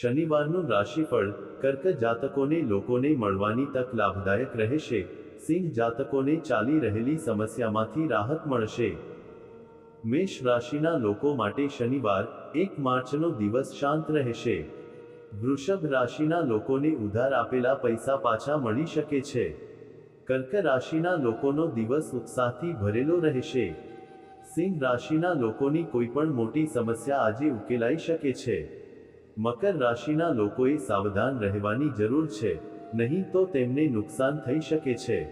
શનિવારનું રાશિફળ કર્ક જાતકોને લોકોને મળવાની તક લાભદાયક રહેશે. સિંહ જાતકોને ચાલી રહેલી સમસ્યામાંથી રાહત મળશે. મેષ રાશિના લોકો માટે શનિવાર, એક માર્ચનો દિવસ શાંત રહેશે. વૃષભ રાશિના લોકોને ઉધાર આપેલા પૈસા પાછા મળી શકે છે. કર્ક રાશિના લોકોનો દિવસ ઉત્સાહથી ભરેલો રહેશે. સિંહ રાશિના લોકોની કોઈ પણ મોટી સમસ્યા આજે ઉકેલાઈ શકે છે. મકર રાશિના લોકોએ સાવધાન રહેવાની જરૂર છે, નહીં તો તેમને નુકસાન થઈ શકે છે.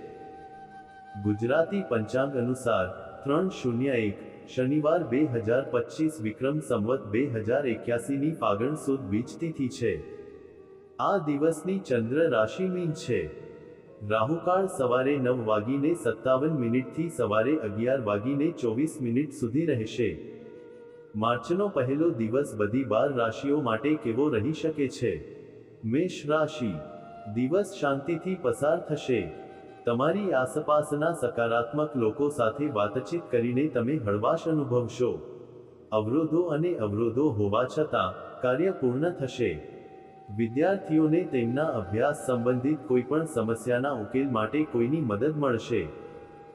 ગુજરાતી પંચાંગ અનુસાર, ત્રણ શૂન્ય એક, શનિવાર બે હજાર પચીસ, વિક્રમ સંવત બે હજાર એક્યાસીની ફાગણ સુદ બીજ છે. આ દિવસની ચંદ્ર રાશિ મીન છે. રાહુકાળ સવારે નવ વાગીને સત્તાવન મિનિટથી સવારે અગિયાર વાગીને ચોવીસ મિનિટ સુધી રહેશે. માર્ચનો પહેલો દિવસ બધી બાર રાશિઓ માટે કેવો રહી શકે છે? મેષ રાશિ. દિવસ શાંતિથી પસાર થશે. તમારી આસપાસના સકારાત્મક લોકો સાથે વાતચીત કરીને તમે હળવાશ અનુભવશો. અવરોધો અને અવરોધો હોવા છતાં, કાર્ય પૂર્ણ થશે. વિદ્યાર્થીઓને તેમના અભ્યાસ સંબંધિત કોઈપણ સમસ્યાના ઉકેલ માટે કોઈની મદદ મળશે.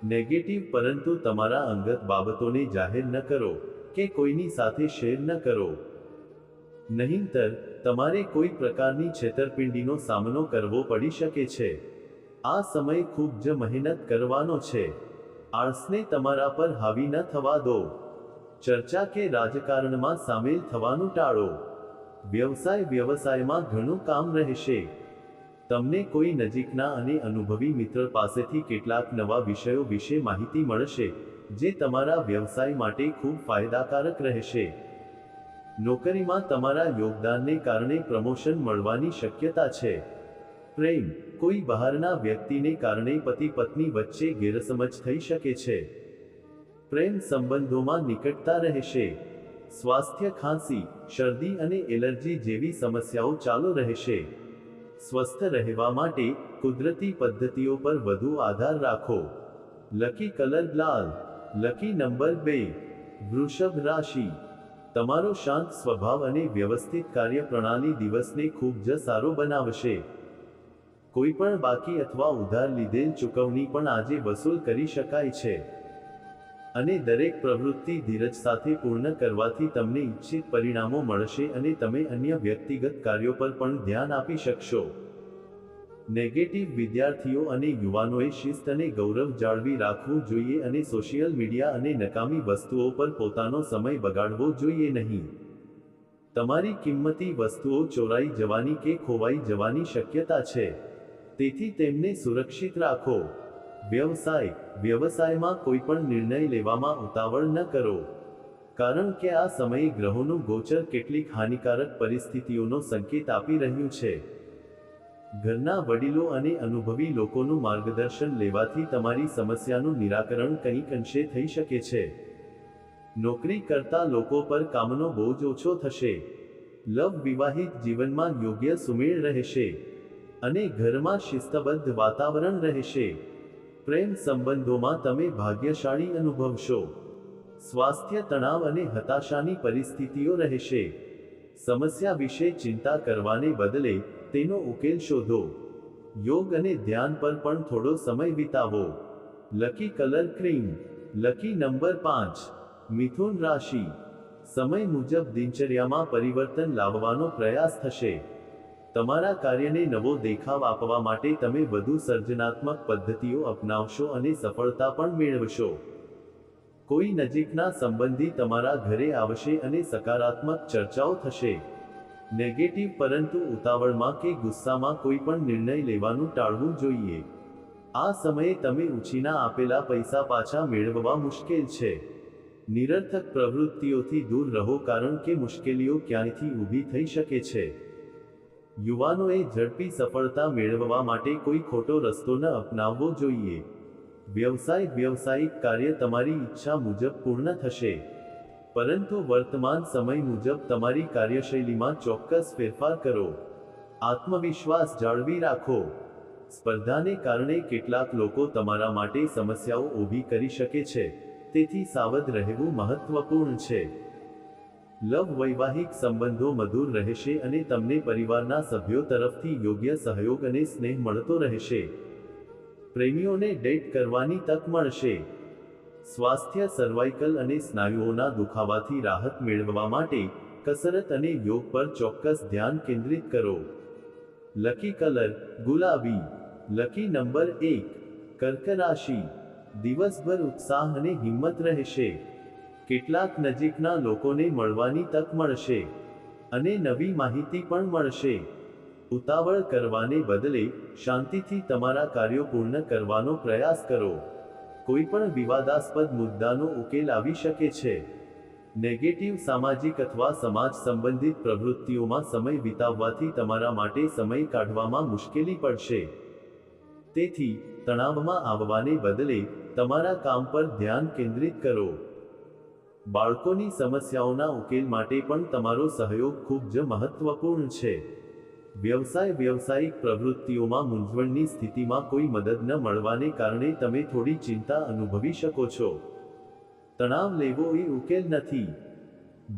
નેગેટિવ પરંતુ તમારા અંગત બાબતોને જાહેર ન કરો. કે કોઈની સાથે શેર ન કરો. નહીંતર, તમારે કોઈ પ્રકારની છેતરપિંડીનો સામનો કરવો પડી શકે છે. આ સમય ખૂબ જ મહેનત કરવાનો છે. આળસને તમારા પર હાવી ન થવા દો. ચર્ચા કે રાજકારણમાં સામેલ થવાનું ટાળો. વ્યવસાય વ્યવસાયમાં ઘણું કામ રહેશે. તમને કોઈ નજીકના અને અનુભવી મિત્ર પાસેથી કેટલાક નવા વિષયો વિશે માહિતી મળશે. જે તમારા વ્યવસાય માટે ખૂબ ફાયદાકારક રહેશે. નોકરીમાં તમારા યોગદાનને કારણે પ્રમોશન મળવાની શક્યતા છે. પ્રેમ, કોઈ બહારના વ્યક્તિને કારણે પતિ પત્ની વચ્ચે ગેરસમજ થઈ શકે છે. પ્રેમ સંબંધોમાં નિકટતા રહેશે. સ્વાસ્થ્ય ખાંસી, શરદી અને એલર્જી જેવી સમસ્યાઓ ચાલુ રહેશે. સ્વસ્થ રહેવા માટે કુદરતી પદ્ધતિઓ પર વધુ આધાર રાખો. લકી કલર લાલ લકી નંબર બે, વૃષભ રાશિ. તમારો શાંત સ્વભાવ અને વ્યવસ્થિત કાર્યપ્રણાલી દિવસને ખૂબ જ સારો બનાવશે. કોઈ પણ બાકી અથવા ઉધાર લીધેલ ચૂકવણી પણ આજે વસૂલ કરી શકાય છે. અને દરેક પ્રવૃત્તિ ધીરજ સાથે પૂર્ણ કરવાથી તમને ઈચ્છિત પરિણામો મળશે અને તમે અન્ય વ્યક્તિગત કાર્યો પર પણ ધ્યાન આપી શકશો. નેગેટિવ વિદ્યાર્થીઓ અને યુવાનોએ શિસ્ત અને ગૌરવ જાળવી રાખવું જોઈએ અને સોશિયલ મીડિયા અને નકામી વસ્તુઓ પર પોતાનો સમય બગાડવો જોઈએ નહીં. તમારી કિંમતી વસ્તુઓ ચોરાઈ જવાની કે ખોવાઈ જવાની શક્યતા છે. તેથી તેમને સુરક્ષિત રાખો. વ્યવસાય, વ્યવસાયમાં કોઈ પણ નિર્ણય લેવામાં ઉતાવળ ન કરો. કારણ કે આ સમયે ગ્રહોનું ગોચર કેટલીક હાનિકારક પરિસ્થિતિઓનો સંકેત આપી રહ્યું છે. ઘરના વડીલો અને અનુભવી લોકોનું માર્ગદર્શન લેવાથી તમારી સમસ્યાનું નિરાકરણ કંઈક અંશે થઈ શકે છે. નોકરી કરતા લોકો પર કામનો બોજ ઓછો થશે. લવ વિવાહિત જીવનમાં યોગ્ય સુમેળ રહેશે. અને ઘરમાં શિસ્તબદ્ધ વાતાવરણ રહેશે. પ્રેમ સંબંધોમાં તમે ભાગ્યશાળી અનુભવશો. સ્વાસ્થ્ય તણાવ અને હતાશાની પરિસ્થિતિઓ રહેશે. સમસ્યા વિશે ચિંતા કરવાને બદલે તેનો ઉકેલ શોધો. યોગ અને ધ્યાન પર પણ થોડો સમય વિતાવો. Lucky colour cream. Lucky number પાંચ. મિથુન રાશિ. સમય મુજબ દિનચર્યામાં પરિવર્તન લાવવાનો પ્રયાસ થશે. તમારા કાર્યને નવો દેખાવ આપવા માટે તમે વધુ સર્જનાત્મક પદ્ધતિઓ અપનાવશો અને સફળતા પણ મેળવશો. કોઈ નજીકના સંબંધી તમારા ઘરે આવશે અને સકારાત્મક ચર્ચાઓ થશે. નેગેટિવ પરંતુ ઉતાવળમાં કે ગુસ્સામાં કોઈ પણ નિર્ણય લેવાનું ટાળવું જોઈએ. આ સમયે તમે ઉછીના આપેલા પૈસા પાછા મેળવવા મુશ્કેલ છે. નિરર્થક પ્રવૃત્તિઓથી દૂર રહો કારણ કે મુશ્કેલીઓ ક્યાંયથી ઊભી થઈ શકે છે. યુવાનોએ ઝડપી સફળતા મેળવવા માટે કોઈ ખોટો રસ્તો ન અપનાવવો જોઈએ. વ્યવસાય વ્યવસાયિક કાર્ય તમારી ઈચ્છા મુજબ પૂર્ણ થશે. પરંતુ વર્તમાન સમય મુજબ તમારી કાર્યશૈલીમાં ચોક્કસ ફેરફાર કરો. આત્મવિશ્વાસ જાળવી રાખો. સ્પર્ધાને કારણે કેટલાક લોકો તમારા માટે સમસ્યાઓ ઊભી કરી શકે છે, તેથી સાવધ રહેવું મહત્વપૂર્ણ છે. લવ વૈવાહિક સંબંધો મધુર રહેશે અને તમને પરિવારના સભ્યો તરફથી યોગ્ય સહયોગ અને સ્નેહ મળતો રહેશે. પ્રેમીઓને ડેટ કરવાની તક મળશે. સ્વાસ્થ્ય સર્વાઇકલ અને સ્નાયુઓના દુખાવાથી રાહત મેળવવા માટે કસરત અને યોગ પર ચોક્કસ ધ્યાન કેન્દ્રિત કરો. લકી કલર ગુલાબી. લકી નંબર એક કર્ક રાશિ દિવસભર ઉત્સાહ અને હિંમત રહેશે. કેટલાક નજીકના લોકોને મળવાની તક મળશે. અને નવી માહિતી પણ મળશે. ઉતાવળ કરવાને બદલે શાંતિથી તમારા કાર્યો પૂર્ણ કરવાનો પ્રયાસ કરો. કોઈ પણ વિવાદાસ્પદ મુદ્દાનો ઉકેલ આવી શકે છે. નેગેટિવ સામાજિક અથવા સમાજ સંબંધિત પ્રવૃત્તિઓમાં સમય વિતાવવાથી તમારા માટે સમય કાઢવામાં મુશ્કેલી પડશે. તેથી, તણાવમાં આવવાને બદલે તમારા કામ પર ધ્યાન કેન્દ્રિત કરો. બાળકોની સમસ્યાઓના ઉકેલ માટે પણ તમારો સહયોગ ખૂબ જ મહત્વપૂર્ણ છે. વ્યવસાય વ્યવસાયિક પ્રવૃત્તિઓમાં મૂંઝવણની સ્થિતિમાં કોઈ મદદ ન મળવાને કારણે તમે થોડી ચિંતા અનુભવી શકો છો. તણાવ લેવો એ ઉકેલ નથી.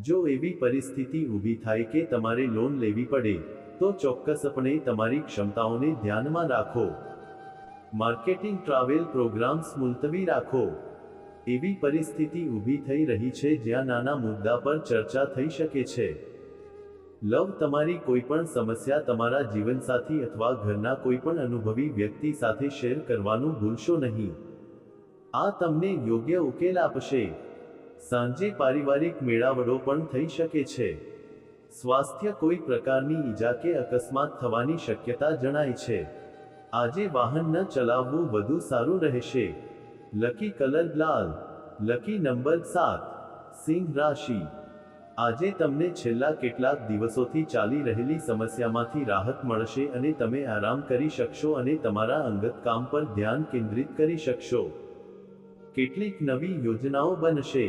જો એવી પરિસ્થિતિ ઊભી થાય કે તમારે લોન લેવી પડે, તો ચોક્કસપણે તમારી ક્ષમતાઓને ધ્યાનમાં રાખો. માર્કેટિંગ ટ્રાવેલ પ્રોગ્રામ્સ મુલતવી રાખો. એવી પરિસ્થિતિ ઊભી થઈ રહી છે જ્યાં નાના મુદ્દા પર ચર્ચા થઈ શકે છે. લવ તમારી કોઈ પણ સમસ્યા તમારા જીવનસાથી અથવા ઘરના કોઈ પણ અનુભવી વ્યક્તિ સાથે શેર કરવાનું ભૂલશો નહીં. આ તમને યોગ્ય ઉકેલ આપશે. સાંજે પારિવારિક મેળાવડો પણ થઈ શકે છે. સ્વાસ્થ્ય કોઈ પ્રકારની ઈજા કે અકસ્માત થવાની શક્યતા જણાય છે. આજે વાહન ન ચલાવવું વધુ સારું રહેશે. લકી કલર લાલ. લકી નંબર સાત. સિંહ રાશિ. આજે તમને છેલ્લા કેટલાક દિવસોથી ચાલી રહેલી સમસ્યામાંથી રાહત મળશે અને તમે આરામ કરી શકશો અને તમારા અંગત કામ પર ધ્યાન કેન્દ્રિત કરી શકશો. કેટલીક નવી યોજનાઓ બનશે,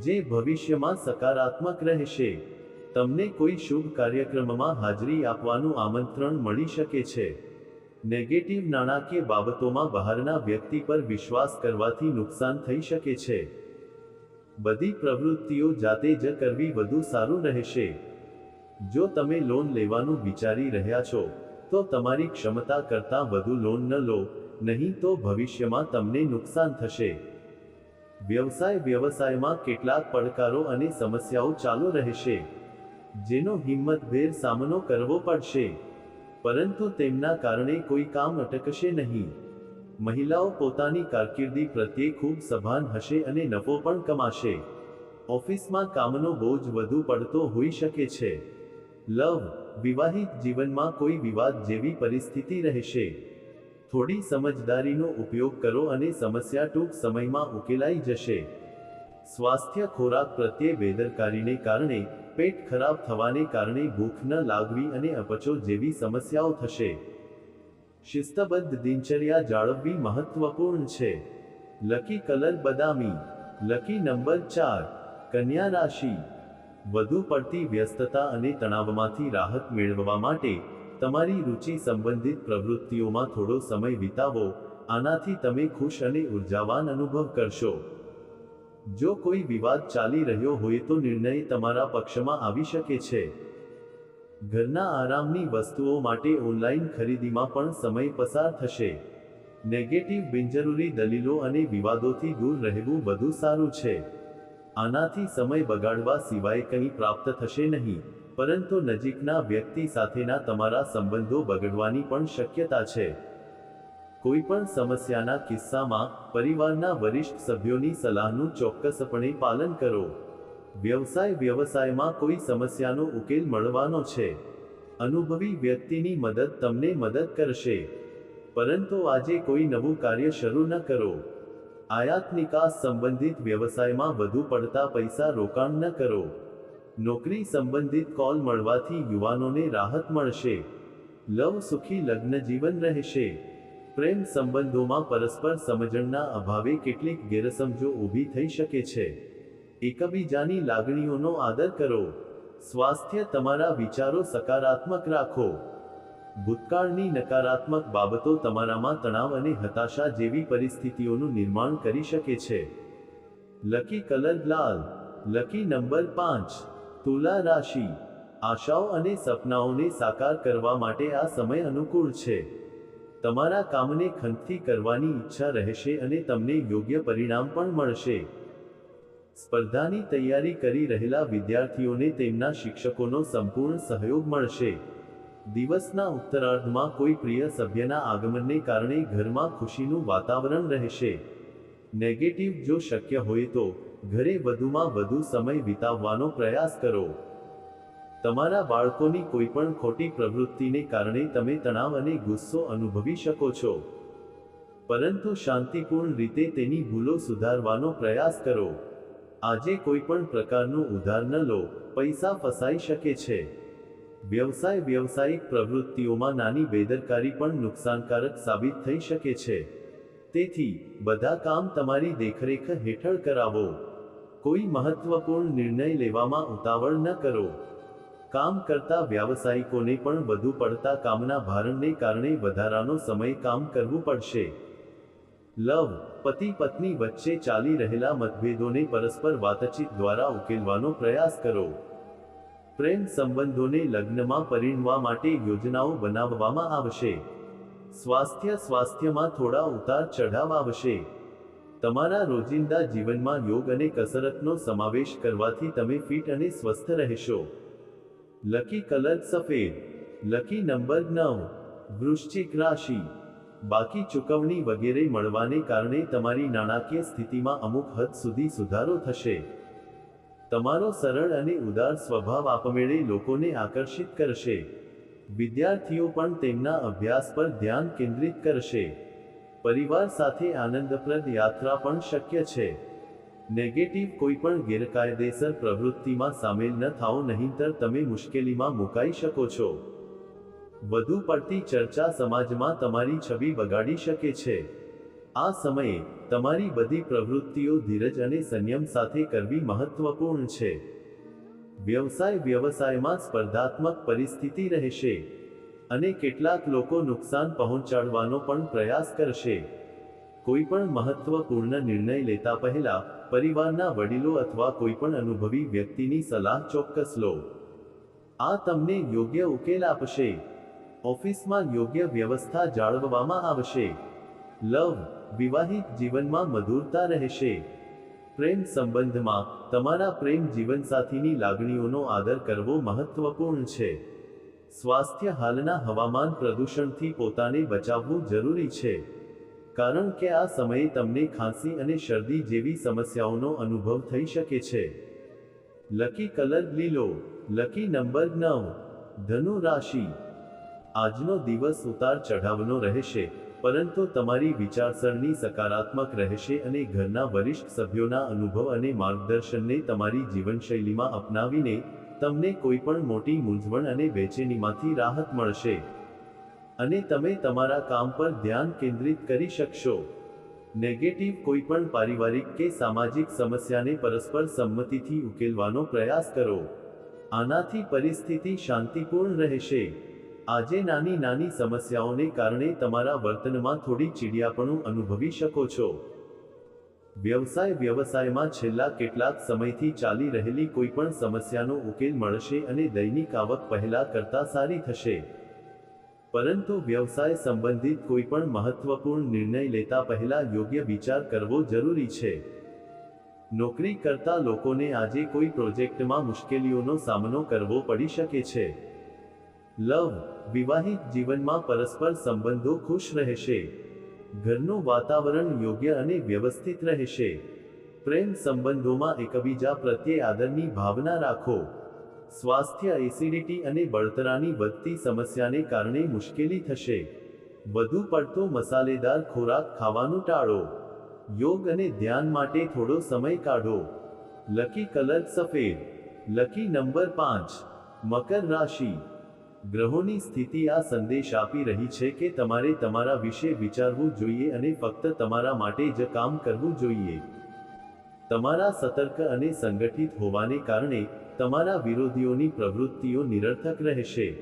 જે ભવિષ્યમાં સકારાત્મક રહેશે. તમને કોઈ શુભ કાર્યક્રમમાં હાજરી આપવાનું આમંત્રણ મળી શકે છે. નેગેટિવ નાણાકીય બાબતોમાં બહારના વ્યક્તિ પર વિશ્વાસ કરવાથી નુકસાન થઈ શકે છે. બધી પ્રવૃત્તિઓ જાતે જ કરવી વધુ સારું રહેશે. જો તમે લોન લેવાનું વિચારી રહ્યા છો, તો તમારી ક્ષમતા કરતાં વધુ લોન ન લો, નહીં તો ભવિષ્યમાં તમને નુકસાન થશે. વ્યવસાય વ્યવસાયમાં કેટલાક પડકારો અને સમસ્યાઓ ચાલુ રહેશે. જેનો હિંમતભેર સામનો કરવો પડશે. પરંતુ તેમના કારણે કોઈ કામ અટકશે નહીં. મહિલાઓ પોતાની કારકિર્દી પ્રત્યે ખૂબ સભાન હશે અને નફો પણ કમાશે. ઓફિસમાં કામનો બોજ વધુ પડતો હોઈ શકે છે. લવ, વિવાહિત જીવનમાં કોઈ વિવાદ જેવી પરિસ્થિતિ રહેશે. થોડી સમજદારીનો ઉપયોગ કરો અને સમસ્યા ટૂંક સમયમાં ઉકેલાઈ જશે. સ્વાસ્થ્ય ખોરાક પ્રત્યે બેદરકારીને કારણે, પેટ ખરાબ થવાને કારણે ભૂખ ન લાગવી અને અપચો જેવી સમસ્યાઓ થશે. શિસ્તબદ્ધ દિનચર્યા જાળવવી મહત્વપૂર્ણ છે. લકી કલર બદામી, લકી નંબર ચાર, કન્યા રાશિ. વધુ પડતી વ્યસ્તતા અને તણાવમાંથી રાહત મેળવવા માટે તમારી રુચિ સંબંધિત પ્રવૃત્તિઓમાં થોડો સમય વિતાવો, આનાથી તમે ખુશ અને ઉર્જાવાન અનુભવ કરશો. જો કોઈ વિવાદ ચાલી રહ્યો હોય તો નિર્ણય તમારા પક્ષમાં આવી શકે છે. ઘરના આરામની વસ્તુઓ માટે ઓનલાઈન ખરીદીમાં પણ સમય પસાર થશે. નેગેટિવ, બિનજરૂરી દલીલો અને વિવાદોથી દૂર રહેવું વધુ સારું છે. આનાથી સમય બગાડવા સિવાય કંઈ પ્રાપ્ત થશે નહીં, પરંતુ નજીકના વ્યક્તિ સાથેના તમારા સંબંધો બગડવાની પણ શક્યતા છે. કોઈપણ સમસ્યાના કિસ્સામાં પરિવારના વરિષ્ઠ સભ્યોની સલાહનું ચોક્કસપણે પાલન કરો. વ્યવસાય વ્યવસાયમાં કોઈ સમસ્યાનો ઉકેલ મળવાનો છે. અનુભવી વ્યક્તિની મદદ તમને મદદ કરશે. પરંતુ આજે કોઈ નવું કાર્ય શરૂ ન કરો. આયાત નિકાસ સંબંધિત વ્યવસાયમાં વધુ પડતા પૈસા રોકાણ ન કરો. નોકરી સંબંધિત કોલ મળવાથી યુવાનોને રાહત મળશે. લવ સુખી લગ્ન જીવન રહેશે. પ્રેમ સંબંધોમાં પરસ્પર સમજણના અભાવે કેટલીક ગેરસમજો ઊભી થઈ શકે છે. એકબીજાની લાગણીઓનો આદર કરો. સ્વાસ્થ્ય તમારા વિચારો સકારાત્મક રાખો. ભૂતકાળની નકારાત્મક બાબતો તમારામાં તણાવ અને હતાશા જેવી પરિસ્થિતિઓનું નિર્માણ કરી શકે છે. લકી કલર લાલ, લકી નંબર પાંચ, તુલા રાશિ. આશાઓ અને સપનાઓને સાકાર કરવા માટે આ સમય અનુકૂળ છે. તમારા કામને ખંતથી કરવાની ઈચ્છા રહેશે અને તમને યોગ્ય પરિણામ પણ મળશે. સ્પર્ધાની તૈયારી કરી રહેલા વિદ્યાર્થીઓને તેમના શિક્ષકોનો સંપૂર્ણ સહયોગ મળશે. દિવસના ઉત્તરાર્ધમાં કોઈ પ્રિય સભ્યના આગમનને કારણે ઘરમાં ખુશીનું વાતાવરણ રહેશે. નેગેટિવ જો શક્ય હોય તો ઘરે વધુમાં વધુ સમય વિતાવવાનો પ્રયાસ કરો. તમારા બાળકોની કોઈપણ ખોટી પ્રવૃત્તિને કારણે તમે તણાવ અને ગુસ્સો અનુભવી શકો છો. પરંતુ શાંતિપૂર્ણ રીતે તેની ભૂલો સુધારવાનો પ્રયાસ કરો. આજે કોઈ પણ પ્રકારનું ઉધાર ન લો, પૈસા ફસાઈ શકે છે. વ્યવસાય વ્યવસાયિક પ્રવૃત્તિઓમાં નાની બેદરકારી પણ નુકસાનકારક સાબિત થઈ શકે છે. તેથી, બધા કામ તમારી દેખરેખ હેઠળ કરાવો. કોઈ મહત્વપૂર્ણ નિર્ણય લેવામાં ઉતાવળ ન કરો. કામ કરતા વ્યાવસાયિકોને પણ વધુ પડતા કામના ભારણને કારણે વધારાનો સમય કામ કરવું પડશે. લવ, પતિ, પત્ની વચ્ચે ચાલી રહેલા મતભેદોને પરસ્પર વાતચીત દ્વારા ઉકેલવાનો પ્રયાસ કરો. પ્રેમ સંબંધોને લગ્નમાં પરિણવા માટે યોજનાઓ બનાવવામાં આવશે. સ્વાસ્થ્ય સ્વાસ્થ્યમાં થોડા ઉતાર ચઢાવ આવશે. તમારા રોજિંદા જીવનમાં યોગ અને કસરતનો સમાવેશ કરવાથી તમે ફિટ અને સ્વસ્થ રહેશો. લકી કલર સફેદ, લકી નંબર નવ, વૃશ્ચિક રાશિ. બાકી ચૂકવણી વગેરે મળવાને કારણે તમારી નાણાકીય સ્થિતિમાં અમુક હદ સુધી સુધારો થશે. તમારો સરળ અને ઉદાર સ્વભાવ આપમેળે લોકોને આકર્ષિત કરશે. વિદ્યાર્થીઓ પણ તેમના અભ્યાસ પર ધ્યાન કેન્દ્રિત કરશે. પરિવાર સાથે આનંદપ્રદ યાત્રા પણ શક્ય છે. નેગેટિવ કોઈ પણ ગેરકાયદેસર પ્રવૃત્તિમાં સામેલ ન થાઓ નહીંતર તમે મુશ્કેલીમાં મુકાઈ શકો છો. વધુ પડતી ચર્ચા સમાજમાં તમારી છબી બગાડી શકે છે. આ સમયે, તમારી બધી પ્રવૃત્તિઓ ધીરજ અને સંયમ સાથે કરવી મહત્વપૂર્ણ છે. વ્યવસાય વ્યવસાયમાં સ્પર્ધાત્મક પરિસ્થિતિ રહેશે અને કેટલાક લોકો નુકસાન પહોંચાડવાનો પણ પ્રયાસ કરશે. કોઈ પણ મહત્વપૂર્ણ નિર્ણય લેતા પહેલા, પરિવારના વડીલો અથવા કોઈ પણ અનુભવી વ્યક્તિની સલાહ ચોક્કસ લો. આ તમને યોગ્ય ઉકેલ આપશે. ઓફિસમાં યોગ્ય વ્યવસ્થા જાળવવામાં આવશે. લવ, વિવાહિત જીવનમાં મધુરતા રહેશે. પ્રેમ સંબંધમાં, તમારા પ્રેમ જીવનસાથીની લાગણીઓનો આદર કરવો મહત્વપૂર્ણ છે. સ્વાસ્થ્ય હાલના હવામાન પ્રદૂષણથી પોતાને બચાવવું જરૂરી છે. કારણ કે આ સમયે તમને ખાંસી અને શરદી જેવી સમસ્યાઓનો અનુભવ થઈ શકે છે. લકી કલર લીલો, લકી નંબર નવ, ધનુ રાશિ. આજનો દિવસ ઉતાર ચઢાવનો રહેશે, પરંતુ તમારી વિચારસરણી સકારાત્મક રહેશે અને ઘરના વરિષ્ઠ સભ્યોના અનુભવ અને માર્ગદર્શનને તમારી જીવનશૈલીમાં અપનાવીને તમને કોઈ પણ મોટી મૂંઝવણ અને બેચેનીમાંથી રાહત મળશે. અને તમે તમારા કામ પર ધ્યાન કેન્દ્રિત કરી શકશો. નેગેટિવ કોઈ પણ પારિવારિક કે સામાજિક સમસ્યાને પરસ્પર સંમતિથી ઉકેલવાનો પ્રયાસ કરો. આનાથી પરિસ્થિતિ શાંતિપૂર્ણ રહેશે. આજે નાની નાની સમસ્યાઓને કારણે તમારા વર્તનમાં થોડી ચીડિયાપણું અનુભવી શકો છો. વ્યવસાય વ્યવસાયમાં છેલ્લા કેટલાક સમયથી ચાલી રહેલી કોઈ પણ સમસ્યાનો ઉકેલ મળશે અને દૈનિક આવક પહેલા કરતા સારી થશે. પરંતુ વ્યવસાય સંબંધિત કોઈ પણ મહત્વપૂર્ણ નિર્ણય લેતા પહેલા યોગ્ય વિચાર કરવો જરૂરી છે. નોકરી કરતા લોકોને આજે કોઈ પ્રોજેક્ટમાં મુશ્કેલીઓનો સામનો કરવો પડી શકે છે. લવ વિવાહિત જીવનમાં પરસ્પર સંબંધો ખુશ રહેશે. ઘરનું વાતાવરણ યોગ્ય અને વ્યવસ્થિત રહેશે. પ્રેમ સંબંધોમાં એકબીજા પ્રત્યે આદરની ભાવના રાખો. સ્વાસ્થ્ય એસિડિટી અને બળતરાની વધતી સમસ્યાને કારણે મુશ્કેલી થશે. વધુ પડતો મસાલેદાર ખોરાક ખાવાનું ટાળો. યોગ અને ધ્યાન માટે થોડો સમય કાઢો. લકી કલર સફેદ. લકી નંબર પાંચ. મકર રાશિ. ગ્રહોની સ્થિતિ આ સંદેશ આપી રહી છે કે તમારે તમારા વિશે વિચારવું જોઈએ અને ફક્ત તમારા માટે જ કામ કરવું જોઈએ. તમારા સતર્ક અને સંગઠિત હોવાને કારણે, તમારા વિરોધીઓની પ્રવૃત્તિઓ નિરર્થક રહેશે.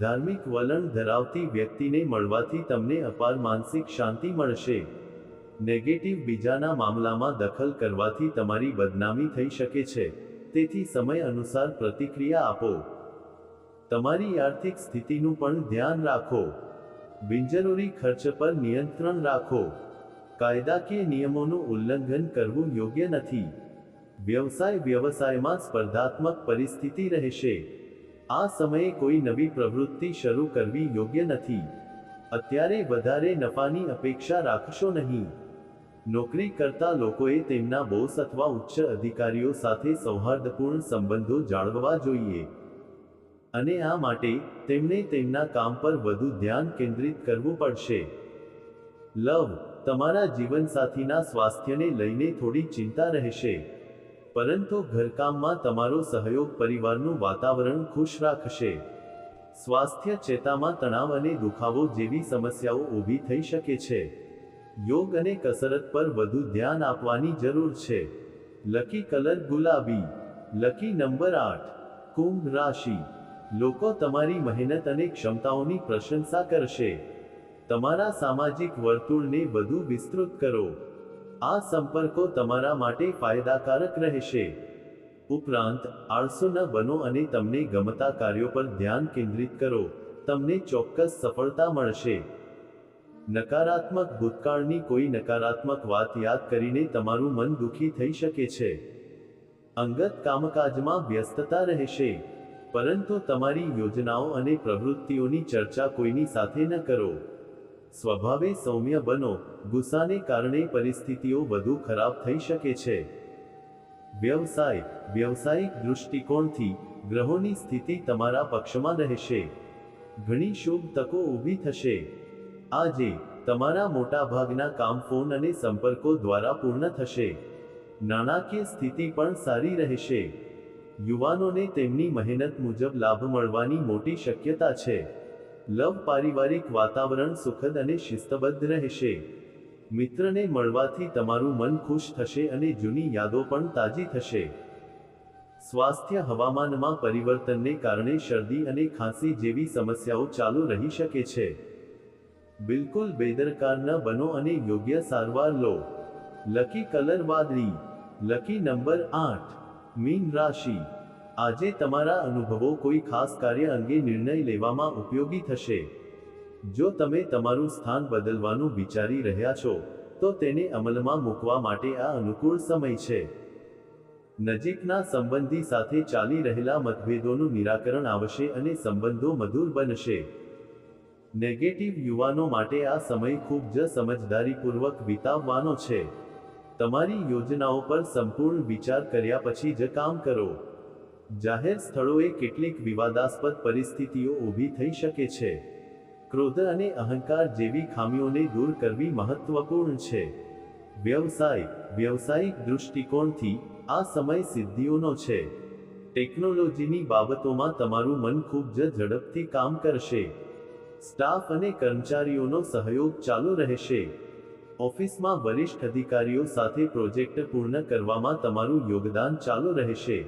ધાર્મિક વલણ ધરાવતી વ્યક્તિને મળવાથી તમને અપાર માનસિક શાંતિ મળશે. નેગેટિવ બીજાના મામલામાં દખલ કરવાથી તમારી બદનામી થઈ શકે છે. તેથી સમય અનુસાર પ્રતિક્રિયા આપો. તમારી આર્થિક સ્થિતિનું પણ ધ્યાન રાખો. બિનજરૂરી ખર્ચ પર નિયંત્રણ રાખો. કાયદાકીય નિયમોનું ઉલ્લંઘન કરવું યોગ્ય નથી. વ્યવસાય વ્યવસાયમાં સ્પર્ધાત્મક પરિસ્થિતિ રહેશે. આ સમયે કોઈ નવી પ્રવૃત્તિ શરૂ કરવી યોગ્ય નથી. અત્યારે વધારે નફાની અપેક્ષા રાખશો નહીં. નોકરી કરતા લોકોએ તેમના બોસ અથવા ઉચ્ચ અધિકારીઓ સાથે સૌહાર્દપૂર્ણ સંબંધો જાળવવા જોઈએ. અને આ માટે તેમને તેમના કામ પર વધુ ધ્યાન કેન્દ્રિત કરવું પડશે. લવ, તમારા જીવનસાથીના સ્વાસ્થ્યને લઈને થોડી ચિંતા રહેશે. પરંતુ ઘરકામમાં તમારો સહયોગ પરિવારનું વાતાવરણ ખુશ રાખશે. સ્વાસ્થ્ય ચેતામાં તણાવ અને દુખાવો જેવી સમસ્યાઓ ઊભી થઈ શકે છે. યોગ અને કસરત પર વધુ ધ્યાન આપવાની જરૂર છે. લકી કલર ગુલાબી, લકી નંબર આઠ, કુંભ રાશિ. લોકો તમારી મહેનત અને ક્ષમતાઓની પ્રશંસા કરશે. તમારા સામાજિક વર્તુળને વધુ વિસ્તૃત કરો. આ સંપર્કો તમારા માટે ફાયદાકારક રહેશે. ઉપરાંત, આળસુ ન બનો અને તમને ગમતા કાર્યો પર ધ્યાન કેન્દ્રિત કરો. તમને ચોક્કસ સફળતા મળશે. નકારાત્મક ભૂતકાળની કોઈ નકારાત્મક વાત યાદ કરીને તમારું મન દુખી થઈ શકે છે. અંગત કામકાજમાં વ્યસ્તતા રહેશે. પરંતુ તમારી યોજનાઓ અને પ્રવૃત્તિઓની ચર્ચા કોઈની સાથે ન કરો. સ્વભાવે સૌમ્ય બનો, ગુસ્સાને કારણે પરિસ્થિતિઓ વધુ ખરાબ થઈ શકે છે. વ્યવસાય, વ્યવસાયિક દૃષ્ટિકોણથી ગ્રહોની સ્થિતિ તમારા પક્ષમાં રહેશે. ઘણી શુભ તકો ઊભી થશે. આજે, તમારા મોટાભાગના કામ ફોન અને સંપર્કો દ્વારા પૂર્ણ થશે. નાણાકીય સ્થિતિ પણ સારી રહેશે. યુવાનોને તેમની મહેનત મુજબ લાભ મળવાની મોટી શક્યતા છે. લવ પારિવારિક વાતાવરણ સુખદ અને શિસ્તબદ્ધ રહેશે. મિત્રને મળવાથી તમારું મન ખુશ થશે અને જૂની યાદો પણ તાજી થશે. સ્વાસ્થ્ય હવામાનમાં પરિવર્તનને કારણે શરદી અને ખાંસી જેવી સમસ્યાઓ ચાલુ રહી શકે છે. બિલકુલ બેદરકાર ન બનો અને યોગ્ય સારવાર લો. લકી કલર વાદળી. લકી નંબર આઠ. મીન રાશિ. આજે તમારા અનુભવો કોઈ ખાસ કાર્ય અંગે નિર્ણય લેવામાં ઉપયોગી થશે. જો તમે તમારું સ્થાન બદલવાનું વિચારી રહ્યા છો, તો તેને અમલમાં મૂકવા માટે આ અનુકૂળ સમય છે. નજીકના સંબંધી સાથે ચાલી રહેલા મતભેદોનું નિરાકરણ આવશે અને સંબંધો મધુર બનશે. નેગેટિવ યુવાનો માટે આ સમય ખૂબ જ સમજદારીપૂર્વક વિતાવવાનો છે. તમારી યોજનાઓ પર સંપૂર્ણ વિચાર કર્યા પછી જ કામ કરો. જાહેર સ્થળોએ કેટલીક વિવાદાસ્પદ પરિસ્થિતિઓ ઊભી થઈ શકે છે. ક્રોધ અને અહંકાર જેવી ખામીઓને દૂર કરવી મહત્વપૂર્ણ છે. વ્યવસાય, વ્યવસાયિક દૃષ્ટિકોણથી આ સમય સિદ્ધિઓનો છે. ટેકનોલોજીની બાબતોમાં તમારું મન ખૂબ જ ઝડપથી કામ કરશે. સ્ટાફ અને કર્મચારીઓનો સહયોગ ચાલુ રહેશે. ઓફિસમાં વરિષ્ઠ અધિકારીઓ સાથે પ્રોજેક્ટ પૂર્ણ કરવામાં તમારું યોગદાન ચાલુ રહેશે.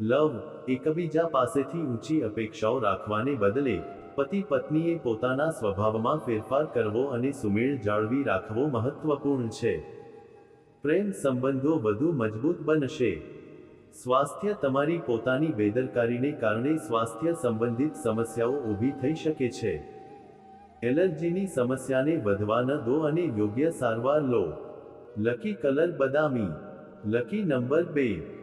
લવ, એકબીજા પાસેથી ઊંચી અપેક્ષાઓ રાખવાને બદલે, પતિ પત્નીએ પોતાના સ્વભાવમાં ફેરફાર કરવો અને સુમેળ જાળવી રાખવો મહત્વપૂર્ણ છે. પ્રેમ સંબંધો વધુ મજબૂત બનશે. સ્વાસ્થ્ય તમારી પોતાની બેદરકારીને કારણે સ્વાસ્થ્ય સંબંધિત સમસ્યાઓ ઊભી થઈ શકે છે. એલર્જીની સમસ્યાને વધવા ન દો અને યોગ્ય સારવાર લો. લકી કલર બદામી. લકી નંબર બે.